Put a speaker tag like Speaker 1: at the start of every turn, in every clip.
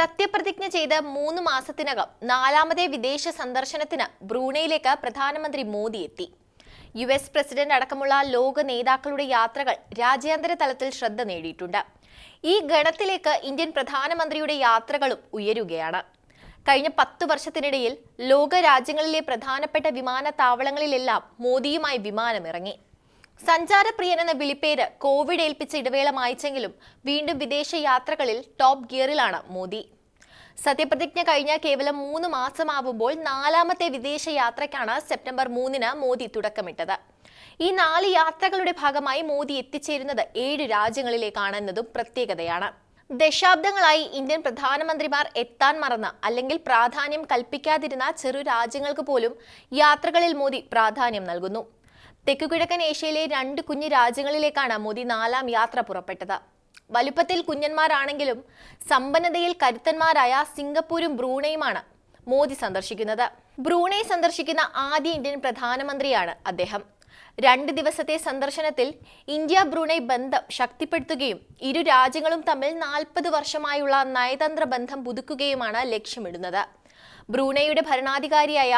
Speaker 1: സത്യപ്രതിജ്ഞ ചെയ്ത് മൂന്ന് മാസത്തിനകം നാലാമതേ വിദേശ സന്ദർശനത്തിന് ബ്രൂണയിലേക്ക് പ്രധാനമന്ത്രി മോദി എത്തി. യു എസ് പ്രസിഡന്റ് അടക്കമുള്ള ലോക നേതാക്കളുടെ യാത്രകൾ രാജ്യാന്തര തലത്തിൽ ശ്രദ്ധ നേടിയിട്ടുണ്ട്. ഈ ഗണത്തിലേക്ക് ഇന്ത്യൻ പ്രധാനമന്ത്രിയുടെ യാത്രകളും ഉയരുകയാണ്. കഴിഞ്ഞ പത്തു വർഷത്തിനിടയിൽ ലോക രാജ്യങ്ങളിലെ പ്രധാനപ്പെട്ട വിമാനത്താവളങ്ങളിലെല്ലാം മോദിയുമായി വിമാനമിറങ്ങി. സഞ്ചാരപ്രിയൻ എന്ന വിളിപ്പേര് കോവിഡ് ഏൽപ്പിച്ച ഇടവേള മായിച്ചെങ്കിലും വീണ്ടും വിദേശ യാത്രകളിൽ ടോപ്പ് ഗിയറിലാണ് മോദി. സത്യപ്രതിജ്ഞ കഴിഞ്ഞ കേവലം മൂന്ന് മാസമാവുമ്പോൾ നാലാമത്തെ വിദേശ യാത്രയ്ക്കാണ് സെപ്റ്റംബർ മൂന്നിന് മോദി തുടക്കമിട്ടത്. ഈ നാല് യാത്രകളുടെ ഭാഗമായി മോദി എത്തിച്ചേരുന്നത് ഏഴ് രാജ്യങ്ങളിലേക്കാണെന്നതും പ്രത്യേകതയാണ്. ദശാബ്ദങ്ങളായി ഇന്ത്യൻ പ്രധാനമന്ത്രിമാർ എത്താൻ മറന്ന അല്ലെങ്കിൽ പ്രാധാന്യം കൽപ്പിക്കാതിരുന്ന ചെറു രാജ്യങ്ങൾക്ക് പോലും യാത്രകളിൽ മോദി പ്രാധാന്യം നൽകുന്നു. തെക്കുകിഴക്കൻ ഏഷ്യയിലെ രണ്ട് കുഞ്ഞു രാജ്യങ്ങളിലേക്കാണ് മോദി നാലാം യാത്ര പുറപ്പെട്ടത്. വലുപ്പത്തിൽ കുഞ്ഞന്മാരാണെങ്കിലും സമ്പന്നതയിൽ കരുത്തന്മാരായ സിംഗപ്പൂരും ബ്രൂണയുമാണ് മോദി സന്ദർശിക്കുന്നത്. ബ്രൂണൈ സന്ദർശിക്കുന്ന ആദ്യ ഇന്ത്യൻ പ്രധാനമന്ത്രിയാണ് അദ്ദേഹം. രണ്ട് ദിവസത്തെ സന്ദർശനത്തിൽ ഇന്ത്യ ബ്രൂണൈ ബന്ധം ശക്തിപ്പെടുത്തുകയും ഇരു രാജ്യങ്ങളും തമ്മിൽ നാൽപ്പത് വർഷമായുള്ള നയതന്ത്ര ബന്ധം പുതുക്കുകയുമാണ് ലക്ഷ്യമിടുന്നത്. ബ്രൂണൈയുടെ ഭരണാധികാരിയായ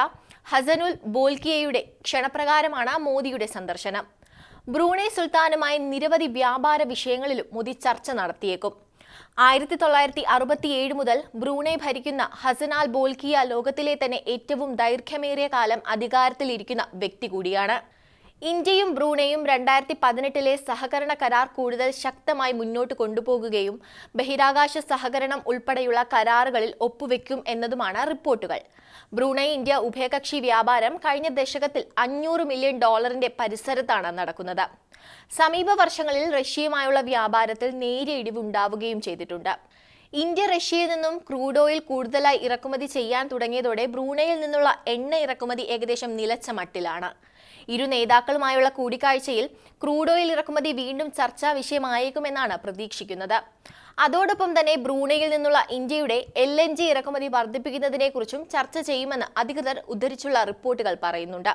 Speaker 1: ഹസനുൽ ബോൽക്കിയയുടെ ക്ഷണപ്രകാരമാണ് മോദിയുടെ സന്ദർശനം. ബ്രൂണൈ സുൽത്താനുമായി നിരവധി വ്യാപാര വിഷയങ്ങളിലും മോദി ചർച്ച നടത്തിയേക്കും. ആയിരത്തി തൊള്ളായിരത്തി അറുപത്തിയേഴ് മുതൽ ബ്രൂണൈ ഭരിക്കുന്ന ഹസനാൽ ബോൽക്കിയ ലോകത്തിലെ തന്നെ ഏറ്റവും ദൈർഘ്യമേറിയ കാലം അധികാരത്തിലിരിക്കുന്ന വ്യക്തി കൂടിയാണ്. ഇന്ത്യയും ബ്രൂണയും രണ്ടായിരത്തി പതിനെട്ടിലെ സഹകരണ കരാർ കൂടുതൽ ശക്തമായി മുന്നോട്ട് കൊണ്ടുപോകുകയും ബഹിരാകാശ സഹകരണം ഉൾപ്പെടെയുള്ള കരാറുകളിൽ ഒപ്പുവെക്കും എന്നതുമാണ് റിപ്പോർട്ടുകൾ. ബ്രൂണൈ ഇന്ത്യ ഉഭയകക്ഷി വ്യാപാരം കഴിഞ്ഞ ദശകത്തിൽ അഞ്ഞൂറ് മില്യൺ ഡോളറിന്റെ പരിസരത്താണ് നടക്കുന്നത്. സമീപ വർഷങ്ങളിൽ റഷ്യയുമായുള്ള വ്യാപാരത്തിൽ നേരിയ ഇടിവുണ്ടാവുകയും ചെയ്തിട്ടുണ്ട്. ഇന്ത്യ റഷ്യയിൽ നിന്നും ക്രൂഡ് ഓയിൽ കൂടുതലായി ഇറക്കുമതി ചെയ്യാൻ തുടങ്ങിയതോടെ ബ്രൂണയിൽ നിന്നുള്ള എണ്ണ ഇറക്കുമതി ഏകദേശം നിലച്ച മട്ടിലാണ്. ഇരു നേതാക്കളുമായുള്ള കൂടിക്കാഴ്ചയിൽ ക്രൂഡ് ഓയിൽ ഇറക്കുമതി വീണ്ടും ചർച്ചാ വിഷയമായേക്കുമെന്നാണ് പ്രതീക്ഷിക്കുന്നത്. അതോടൊപ്പം തന്നെ ബ്രൂണയിൽ നിന്നുള്ള ഇന്ത്യയുടെ എൽ എൻ ജി ഇറക്കുമതി വർദ്ധിപ്പിക്കുന്നതിനെക്കുറിച്ചും ചർച്ച ചെയ്യുമെന്ന് അധികൃതർ ഉദ്ധരിച്ചുള്ള റിപ്പോർട്ടുകൾ പറയുന്നുണ്ട്.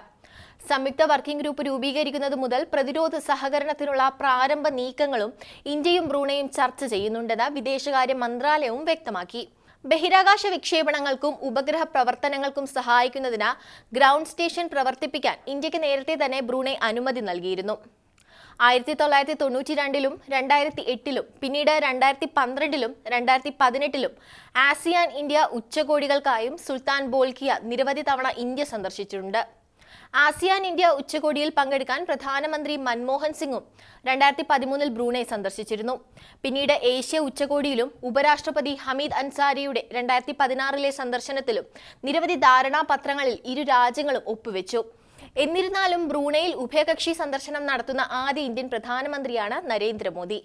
Speaker 1: സംയുക്ത വർക്കിംഗ് ഗ്രൂപ്പ് രൂപീകരിക്കുന്നത് മുതൽ പ്രതിരോധ സഹകരണത്തിനുള്ള പ്രാരംഭ നീക്കങ്ങളും ഇന്ത്യയും ബ്രൂണയും ചർച്ച ചെയ്യുന്നുണ്ടെന്ന് വിദേശകാര്യ മന്ത്രാലയവും വ്യക്തമാക്കി. ബഹിരാകാശ വിക്ഷേപണങ്ങൾക്കും ഉപഗ്രഹ പ്രവർത്തനങ്ങൾക്കും സഹായിക്കുന്നതിന് ഗ്രൗണ്ട് സ്റ്റേഷൻ പ്രവർത്തിപ്പിക്കാൻ ഇന്ത്യയ്ക്ക് നേരത്തെ തന്നെ ബ്രൂണെ അനുമതി നൽകിയിരുന്നു. ആയിരത്തി തൊള്ളായിരത്തി തൊണ്ണൂറ്റി രണ്ടിലും രണ്ടായിരത്തി എട്ടിലും പിന്നീട് രണ്ടായിരത്തി പന്ത്രണ്ടിലും രണ്ടായിരത്തി പതിനെട്ടിലും ആസിയാൻ ഇന്ത്യ ഉച്ചകോടികൾക്കായും സുൽത്താൻ ബോൾക്കിയ നിരവധി തവണ ഇന്ത്യ സന്ദർശിച്ചിട്ടുണ്ട്. ആസിയാൻ ഇന്ത്യ ഉച്ചകോടിയിൽ പങ്കെടുക്കാൻ പ്രധാനമന്ത്രി മൻമോഹൻ സിംഗും രണ്ടായിരത്തി പതിമൂന്നിൽ ബ്രൂണൈ സന്ദർശിച്ചിരുന്നു. പിന്നീട് ഏഷ്യ ഉച്ചകോടിയിലും ഉപരാഷ്ട്രപതി ഹമീദ് അൻസാരിയുടെ രണ്ടായിരത്തി പതിനാറിലെ സന്ദർശനത്തിലും നിരവധി ധാരണാപത്രങ്ങളിൽ ഇരു രാജ്യങ്ങളും ഒപ്പുവെച്ചു. എന്നിരുന്നാലും ബ്രൂണയിൽ ഉഭയകക്ഷി സന്ദർശനം നടത്തുന്ന ആദ്യ ഇന്ത്യൻ പ്രധാനമന്ത്രിയാണ് നരേന്ദ്രമോദി.